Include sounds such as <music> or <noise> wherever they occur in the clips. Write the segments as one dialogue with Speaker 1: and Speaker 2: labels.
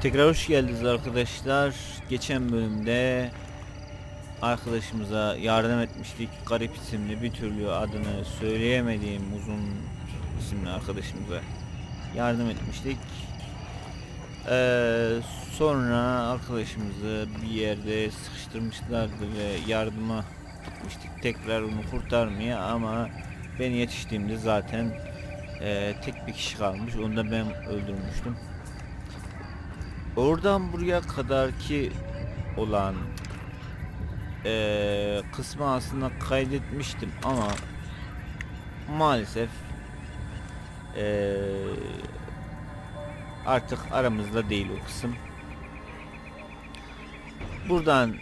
Speaker 1: Tekrar hoş geldiniz arkadaşlar. Geçen bölümde arkadaşımıza yardım etmiştik. Garip isimli bir türlü adını söyleyemediğim uzun isimli arkadaşımıza yardım etmiştik. Ee, sonra arkadaşımızı bir yerde sıkıştırmışlardı ve yardıma gitmiştik. Tekrar onu kurtarmaya ama ben yetiştiğimde zaten ee, tek bir kişi kalmış. Onu da ben öldürmüştüm. Oradan buraya kadar ki olan eee kısmı aslında kaydetmiştim ama maalesef eee, artık aramızda değil o kısım. Buradan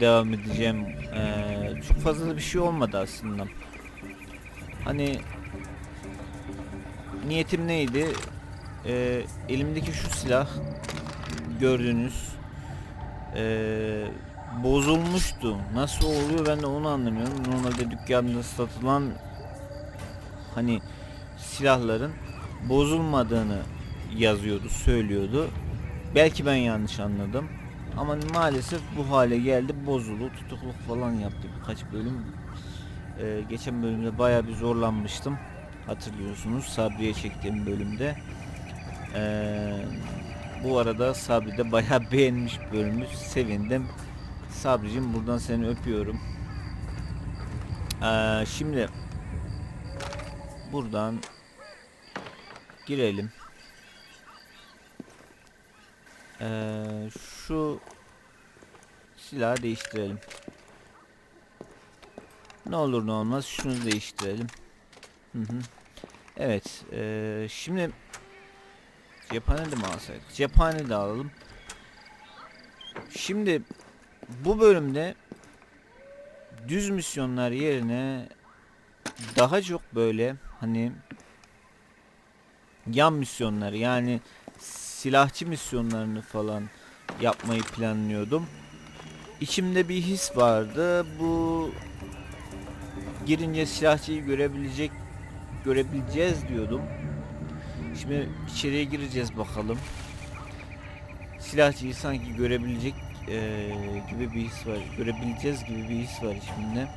Speaker 1: devam edeceğim. Eee, çok fazla bir şey olmadı aslında. Hani niyetim neydi? Eee, elimdeki şu silah gördüğünüz eee, bozulmuştu. Nasıl oluyor ben de onu anlamıyorum. Normalde dükkanda satılan hani silahların bozulmadığını yazıyordu, söylüyordu. Belki ben yanlış anladım. Ama maalesef bu hale geldi. Bozuldu. Tutukluk falan yaptı birkaç bölüm. Eee, geçen bölümde bayağı bir zorlanmıştım. Hatırlıyorsunuz Sabriye çektiğim bölümde. Eee bu arada Sabri de bayağı <laughs> beğenmiş bölümü. Sevindim. Sabricim buradan seni öpüyorum. Ee, şimdi buradan girelim. Ee, şu silahı değiştirelim. Ne olur ne olmaz şunu değiştirelim. Hı hı. Evet. ee, şimdi Cephane de mi alsaydık? Cephane de alalım. Şimdi bu bölümde düz misyonlar yerine daha çok böyle hani yan misyonlar yani silahçı misyonlarını falan yapmayı planlıyordum. İçimde bir his vardı. Bu girince silahçıyı görebilecek görebileceğiz diyordum. Şimdi içeriye gireceğiz bakalım. Silahçıyı sanki görebilecek eee, gibi bir his var. Görebileceğiz gibi bir his var içimde.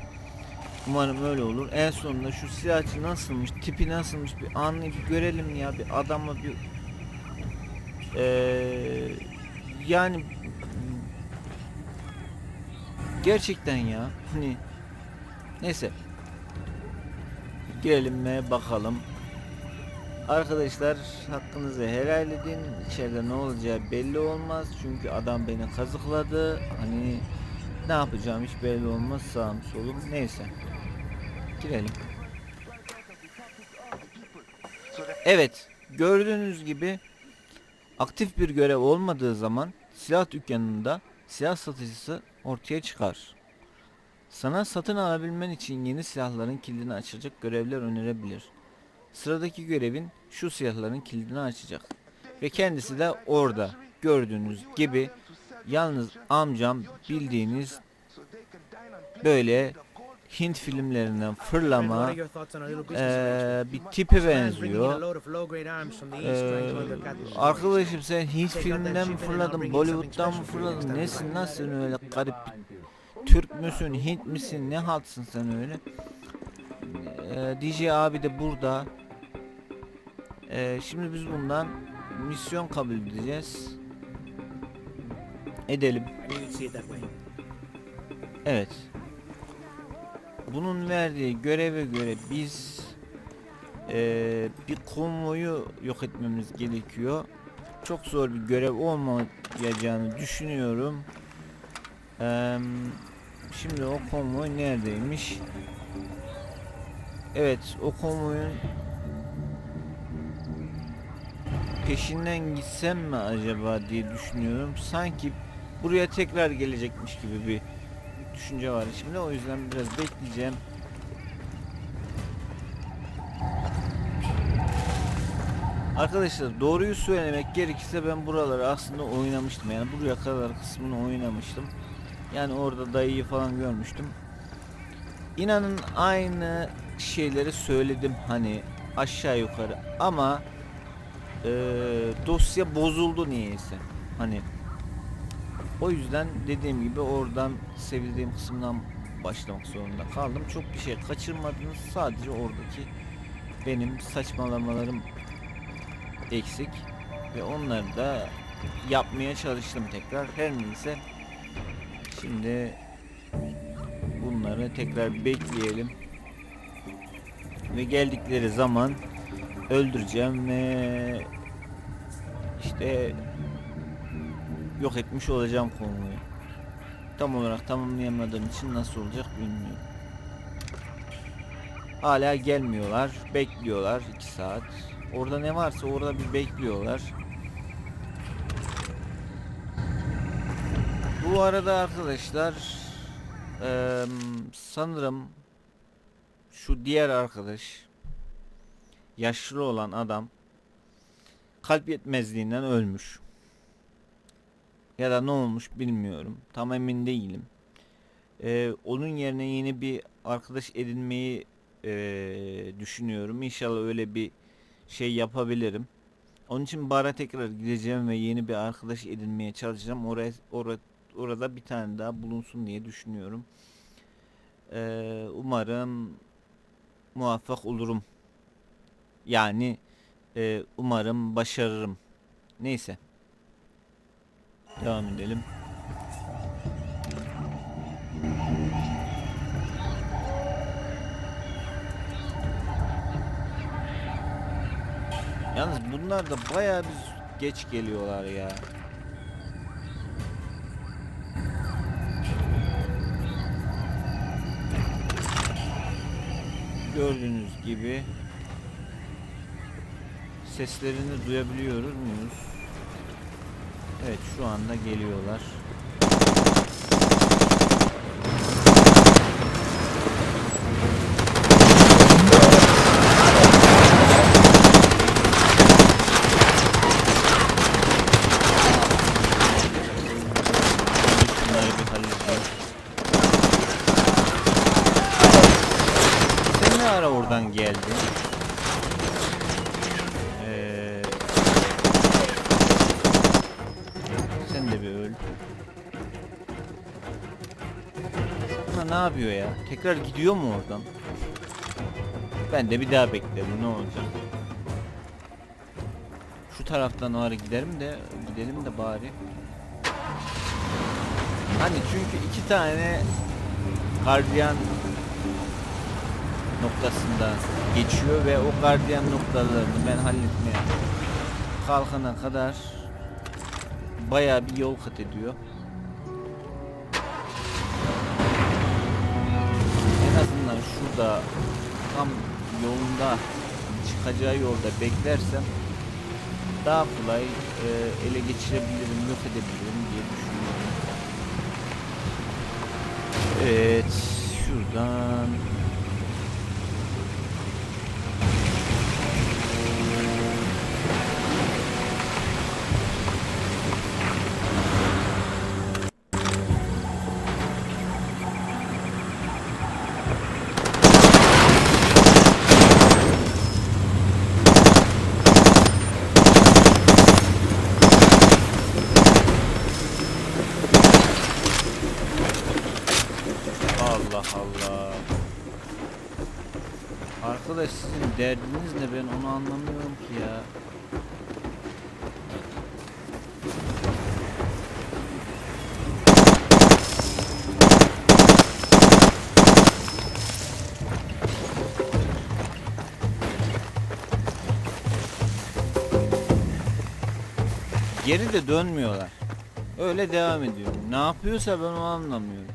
Speaker 1: Umarım öyle olur. En sonunda şu silahçı nasılmış, tipi nasılmış bir anlayıp görelim ya bir adamla bir eee, yani gerçekten ya hani neyse girelim ve bakalım Arkadaşlar hakkınızı helal edin. İçeride ne olacağı belli olmaz. Çünkü adam beni kazıkladı. Hani ne yapacağım hiç belli olmaz. Sağım solum. Neyse. Girelim. Evet. Gördüğünüz gibi aktif bir görev olmadığı zaman silah dükkanında silah satıcısı ortaya çıkar. Sana satın alabilmen için yeni silahların kilidini açacak görevler önerebilir. Sıradaki görevin şu silahların kilidini açacak. Ve kendisi de orada gördüğünüz gibi yalnız amcam bildiğiniz böyle Hint filmlerinden fırlama eee, bir tipe benziyor. Eee, arkadaşım sen Hint filminden mi fırladın, Bollywood'dan mı fırladın, nesin lan öyle garip Türk müsün, Hint misin, ne haltsın sen öyle? Eee, DJ abi de burada. Eee, şimdi biz bundan misyon kabul edeceğiz. Edelim. Evet. Bunun verdiği göreve göre biz eee, bir konvoyu yok etmemiz gerekiyor. Çok zor bir görev olmayacağını düşünüyorum. Eee, şimdi o konvoy neredeymiş? Evet, o konvoyun peşinden gitsem mi acaba diye düşünüyorum. Sanki buraya tekrar gelecekmiş gibi bir düşünce var içimde. O yüzden biraz bekleyeceğim. Arkadaşlar doğruyu söylemek gerekirse ben buraları aslında oynamıştım. Yani buraya kadar kısmını oynamıştım. Yani orada dayıyı falan görmüştüm. İnanın aynı şeyleri söyledim hani aşağı yukarı ama eee, dosya bozuldu niyeyse. Hani o yüzden dediğim gibi oradan sevildiğim kısımdan başlamak zorunda kaldım. Çok bir şey kaçırmadınız. Sadece oradaki benim saçmalamalarım eksik ve onları da yapmaya çalıştım tekrar. Her neyse şimdi bunları tekrar bekleyelim ve geldikleri zaman öldüreceğim ve işte yok etmiş olacağım konvoyu. Tam olarak tamamlayamadığım için nasıl olacak bilmiyorum. Hala gelmiyorlar. Bekliyorlar 2 saat. Orada ne varsa orada bir bekliyorlar. Bu arada arkadaşlar sanırım şu diğer arkadaş yaşlı olan adam kalp yetmezliğinden ölmüş. Ya da ne olmuş bilmiyorum. Tam emin değilim. Ee, onun yerine yeni bir arkadaş edinmeyi ee, düşünüyorum. İnşallah öyle bir şey yapabilirim. Onun için bara tekrar gideceğim ve yeni bir arkadaş edinmeye çalışacağım. Oraya orada orada bir tane daha bulunsun diye düşünüyorum. Ee, umarım muvaffak olurum. Yani e, umarım başarırım. Neyse. Devam edelim. Yalnız bunlar da bayağı bir geç geliyorlar ya. Gördüğünüz gibi seslerini duyabiliyoruz muyuz? Evet şu anda geliyorlar. Şunları bir halledeyim. Sen ne ara oradan geldin? Ee, sen de bir öl. Ama ne yapıyor ya? Tekrar gidiyor mu oradan? Ben de bir daha beklerim ne olacak? Şu taraftan ara giderim de gidelim de bari. Hani çünkü iki tane gardiyan noktasında geçiyor ve o gardiyan noktalarını ben halletmeye kalkana kadar bayağı bir yol kat ediyor. En azından şurada tam yolunda çıkacağı yolda beklersem daha kolay e, ele geçirebilirim, yok edebilirim diye düşünüyorum. Evet, şuradan derdiniz ne ben onu anlamıyorum ki ya. Geri de dönmüyorlar. Öyle devam ediyor. Ne yapıyorsa ben onu anlamıyorum.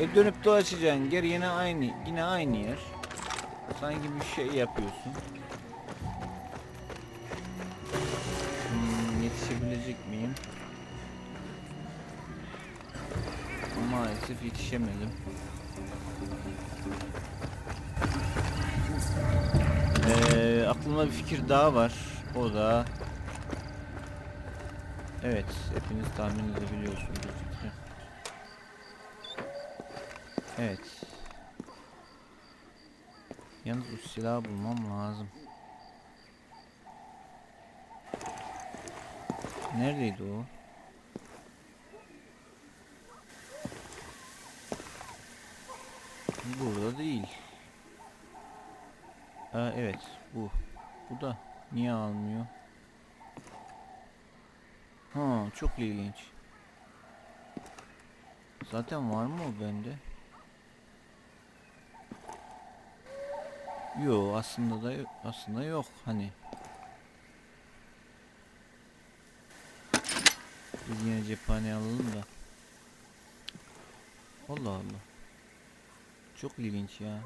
Speaker 1: E dönüp dolaşacaksın geri yine aynı yine aynı yer. Sanki bir şey yapıyorsun. Hmm, yetişebilecek miyim? Maalesef yetişemedim. Ee, aklıma bir fikir daha var. O da Evet, hepiniz tahmin edebiliyorsunuz. Evet. Yalnız bu silahı bulmam lazım. Neredeydi o? Burada değil. Aa, evet bu. Bu da niye almıyor? Ha çok ilginç. Zaten var mı o bende? Yo aslında da aslında yok hani. Biz yine cephane alalım da. Allah Allah. Çok ilginç ya.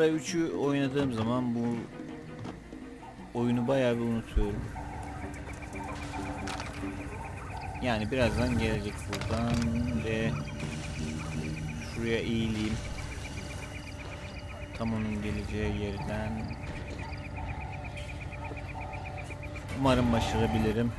Speaker 1: Far Cry 3'ü oynadığım zaman bu oyunu bayağı bir unutuyorum. Yani birazdan gelecek buradan ve şuraya eğileyim. Tam onun geleceği yerden. Umarım başarabilirim.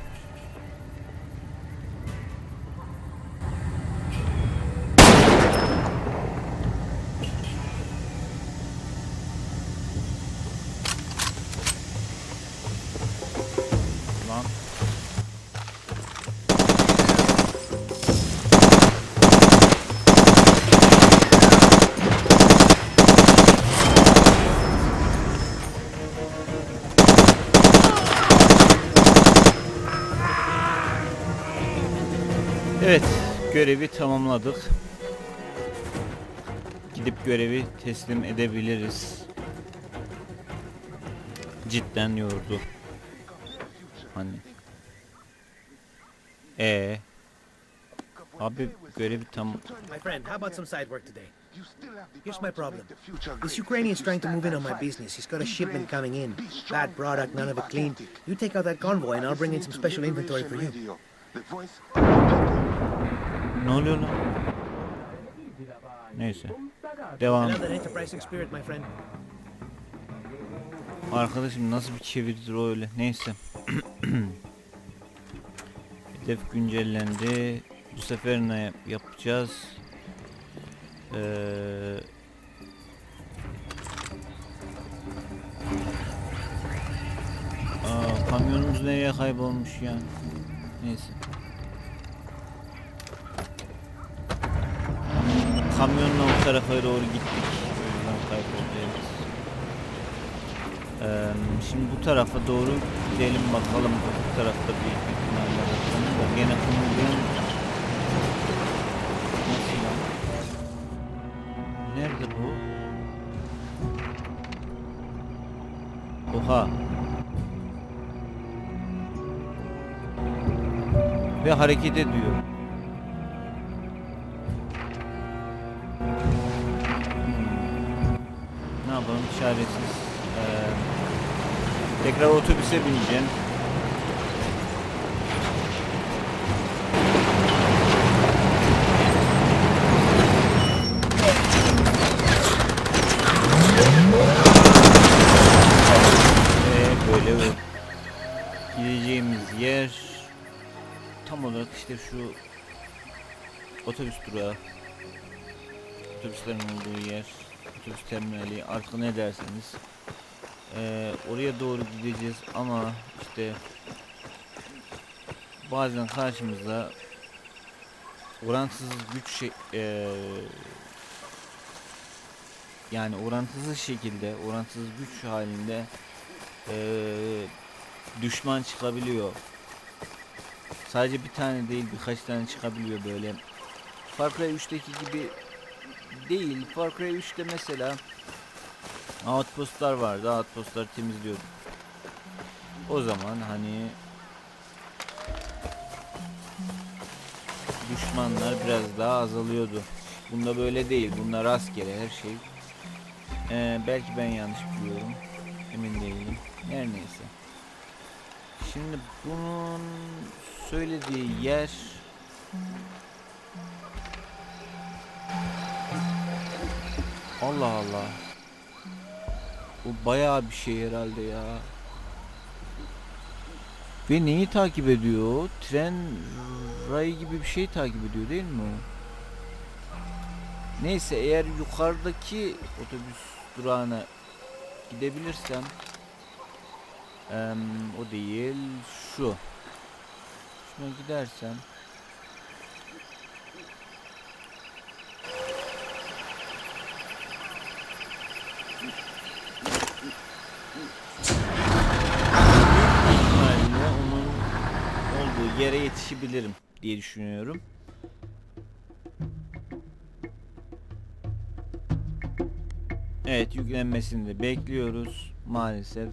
Speaker 1: Görevi tamamladık. Gidip görevi teslim edebiliriz. Cidden yordu. Hani. E Abi görevi tam
Speaker 2: My friend, how about some side work today?
Speaker 3: Here's my problem.
Speaker 2: This Ukrainian's trying to move in on my business. He's got a shipment coming in. Bad product, none of it clean. You take out that convoy and I'll bring in some special inventory for you.
Speaker 1: Ne oluyor lan? Neyse. Devam. Arkadaşım nasıl bir çeviridir o öyle. Neyse. <clears throat> Hedef güncellendi. Bu sefer ne yap- yapacağız? Ee, Aa, kamyonumuz nereye kaybolmuş ya? Neyse. Kamyonla o tarafa doğru gittik. O yüzden kayboldu. Eee, şimdi bu tarafa doğru gidelim bakalım. Bu tarafta bir ihtimalle bakalım da gene kımıldayan Nasıl lan? Nerede bu? Oha. Ve hareket ediyor. Çaresiz. Eee, tekrar otobüse bineceğim. Ve böyle gideceğimiz yer tam olarak işte şu otobüs durağı otobüslerin olduğu yer otobüs terminali artık ne derseniz Ee, oraya doğru gideceğiz ama işte bazen karşımıza orantısız güç şey, ee, yani orantısız şekilde orantısız güç halinde ee, düşman çıkabiliyor. Sadece bir tane değil birkaç tane çıkabiliyor böyle. Far Cry 3'teki gibi değil. Far Cry 3'te mesela outpostlar vardı. Outpostları temizliyorduk. O zaman hani düşmanlar biraz daha azalıyordu. Bunda böyle değil. Bunda rastgele her şey. Ee, belki ben yanlış biliyorum. Emin değilim. Her neyse. Şimdi bunun söylediği yer Allah Allah. Bu bayağı bir şey herhalde ya. Ve neyi takip ediyor? Tren rayı gibi bir şey takip ediyor değil mi? Neyse eğer yukarıdaki otobüs durağına gidebilirsem em, o değil şu şuna gidersem büyük ihtimalle onun yetişebilirim diye düşünüyorum. Evet yüklenmesini de bekliyoruz maalesef.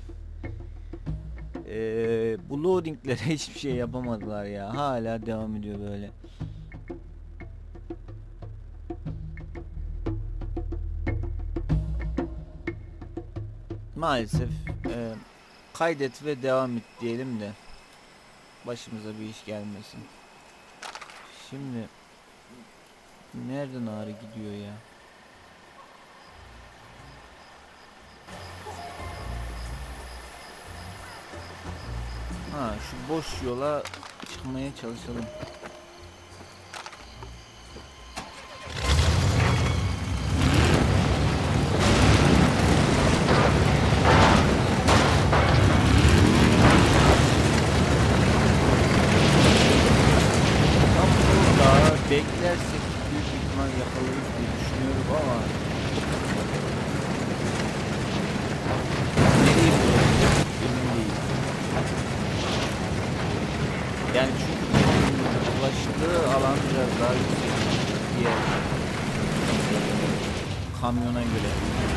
Speaker 1: Ee, bu loadinglere <laughs> hiçbir şey yapamadılar ya. Hala devam ediyor böyle. Maalesef e, kaydet ve devam et diyelim de başımıza bir iş gelmesin. Şimdi nereden ağrı gidiyor ya? Ha şu boş yola çıkmaya çalışalım. Tam burada beklersek büyük ihtimal yakalarız diye düşünüyorum ama nereye gidiyoruz emin değilim. Yani çünkü bunun ulaştığı alan biraz daha yüksek diğer kamyona göre.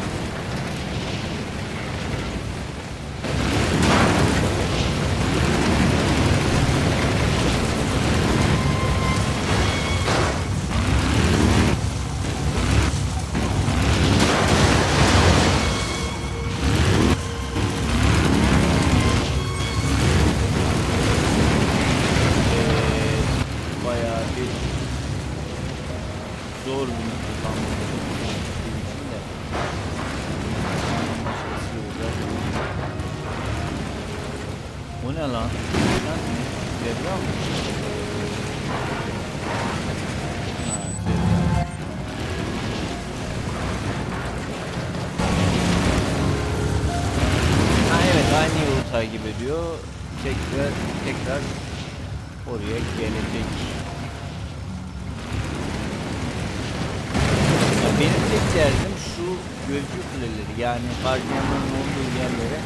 Speaker 1: Benim tek derdim şu gözcü kuleleri yani gardiyanların olduğu yerlere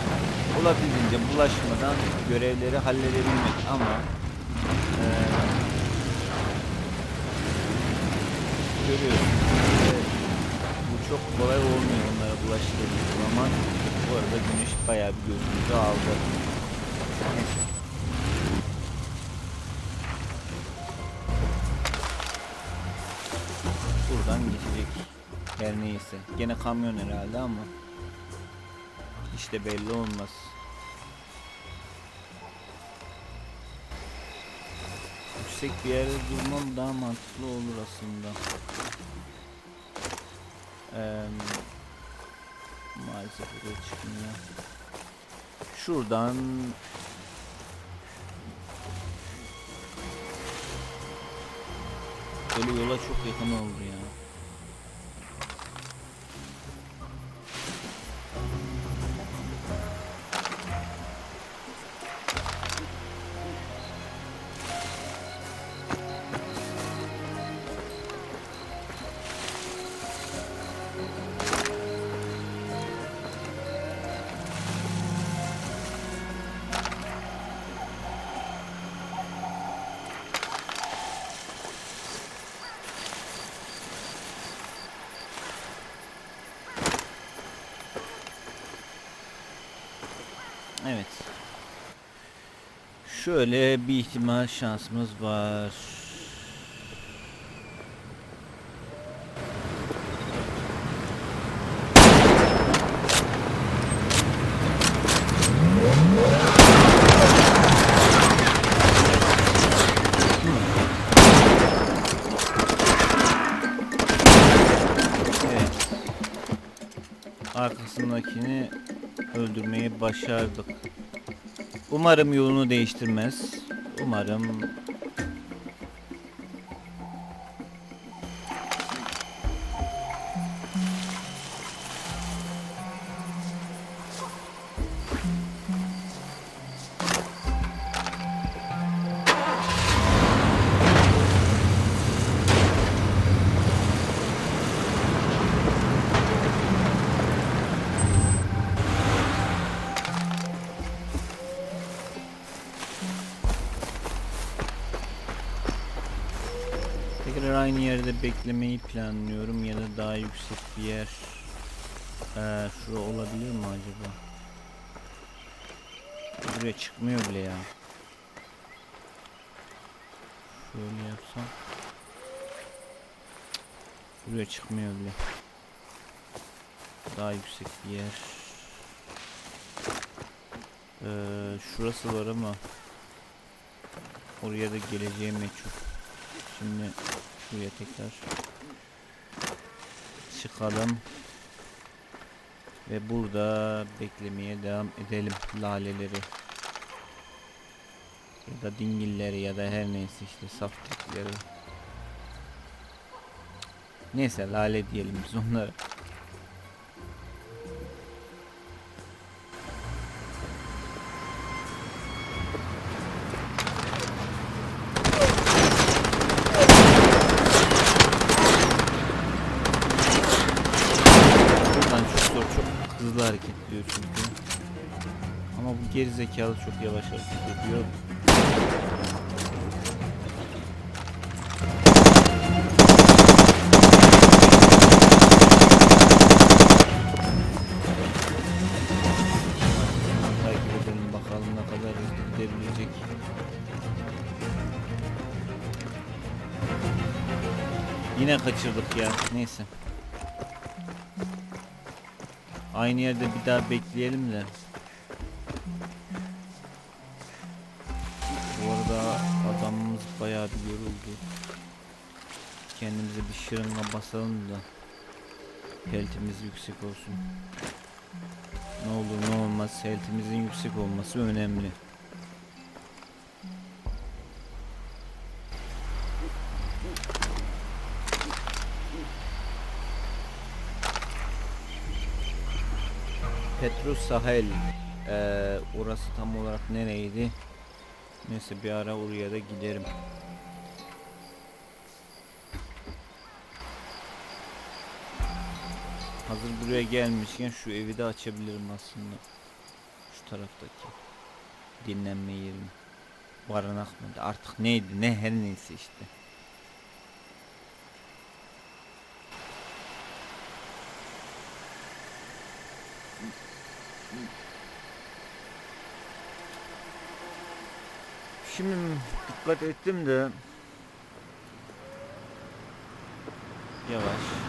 Speaker 1: olabildiğince bulaşmadan görevleri halledebilmek ama eee görüyorsunuz işte bu çok kolay olmuyor onlara bulaştırdığı zaman bu arada güneş bayağı bir gözümüzü aldı. Neyse. Her neyse. Gene kamyon herhalde ama işte belli olmaz. Yüksek bir yerde durmam daha mantıklı olur aslında. Eee maalesef oraya çıkmıyor. Şuradan Böyle yola çok yakın oldu Şöyle bir ihtimal şansımız var. Evet. Arkasındakini öldürmeyi başardık. Umarım yolunu değiştirmez. Umarım Tekrar aynı yerde beklemeyi planlıyorum ya da daha yüksek bir yer. Ee, şura olabilir mi acaba? Buraya çıkmıyor bile ya. Şöyle yapsam. Buraya çıkmıyor bile. Daha yüksek bir yer. Ee, şurası var ama oraya da geleceğim meçhul. Şimdi buraya tekrar çıkalım. Ve burada beklemeye devam edelim laleleri. Ya da dingilleri ya da her neyse işte saftikleri. Neyse lale diyelim biz onlara geri zekalı çok yavaş hareket ediyor. Takip kadar hızlı. Yine kaçırdık ya. Neyse. Aynı yerde bir daha bekleyelim de. Şırınga basalım da health'imiz yüksek olsun. Ne olur ne olmaz health'imizin yüksek olması önemli. Petrus Sahel Ee, orası tam olarak nereydi? Neyse bir ara oraya da giderim. Hazır buraya gelmişken şu evi de açabilirim aslında. Şu taraftaki dinlenme yerini. Barınak mı? Artık neydi? Ne her neyse işte. Şimdi dikkat ettim de yavaş.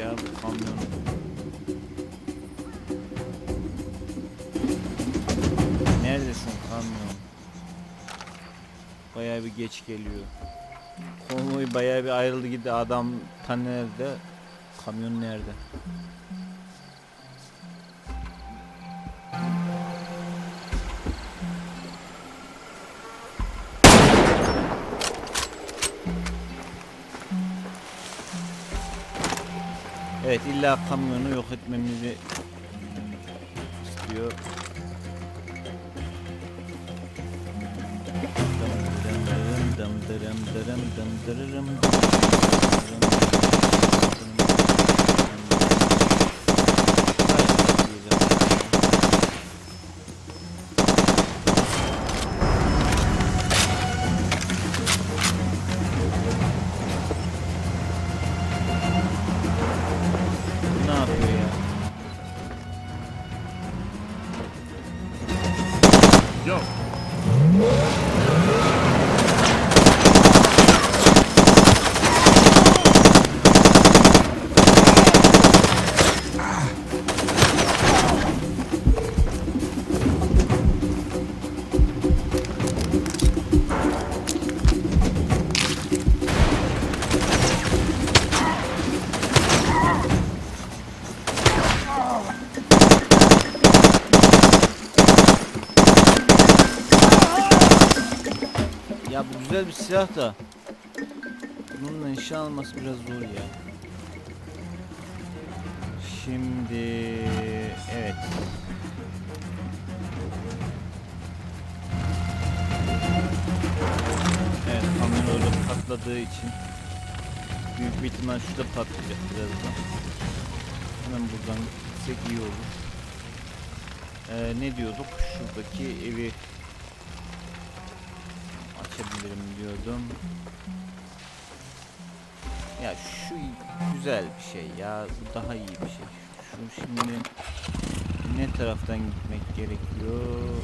Speaker 1: Ya bu kamyon. Neredesin kamyon? Bayağı bir geç geliyor. Konvoy bayağı bir ayrıldı gitti. Adam ta? Kamyon nerede? İlla kamyonu yok etmemizi istiyor. Dım dırım dırım dım dırırım dım Bu güzel bir silah da bununla nişan alması biraz zor ya. Şimdi evet. Evet kamyon öyle patladığı için büyük bir ihtimal şurada patlayacak birazdan. Hemen buradan gitsek iyi olur. Ee, ne diyorduk? Şuradaki evi açabilirim diyordum. Ya şu güzel bir şey ya. Bu daha iyi bir şey. Şu şimdi ne taraftan gitmek gerekiyor?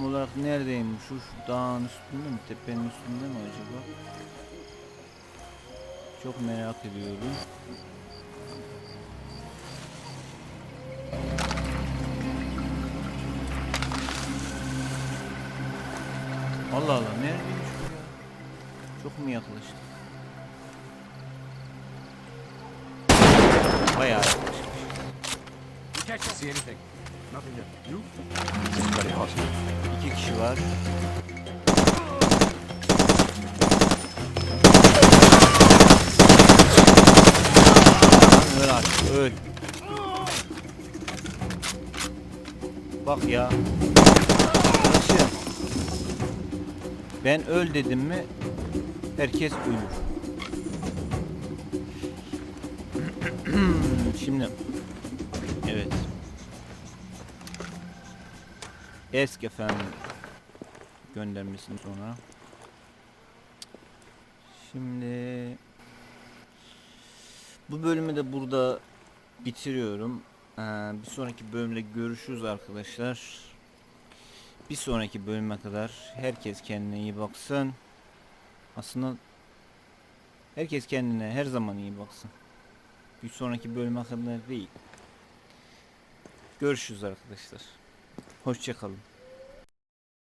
Speaker 1: Tam olarak neredeyim? Şu, şu dağın üstünde mi? Tepenin üstünde mi acaba? Çok merak ediyorum. Allah Allah neredeymiş bu ya? Çok mu yaklaştık? Bayağı yaklaşmış.
Speaker 3: See anything?
Speaker 1: İki kişi var. Öl artık öl. Bak ya. Ben öl dedim mi herkes ölür. Şimdi Esk efendim göndermesini sonra. Şimdi bu bölümü de burada bitiriyorum. Ee, bir sonraki bölümde görüşürüz arkadaşlar. Bir sonraki bölüme kadar herkes kendine iyi baksın. Aslında herkes kendine her zaman iyi baksın. Bir sonraki bölüme kadar değil. Görüşürüz arkadaşlar. Hoşçakalın.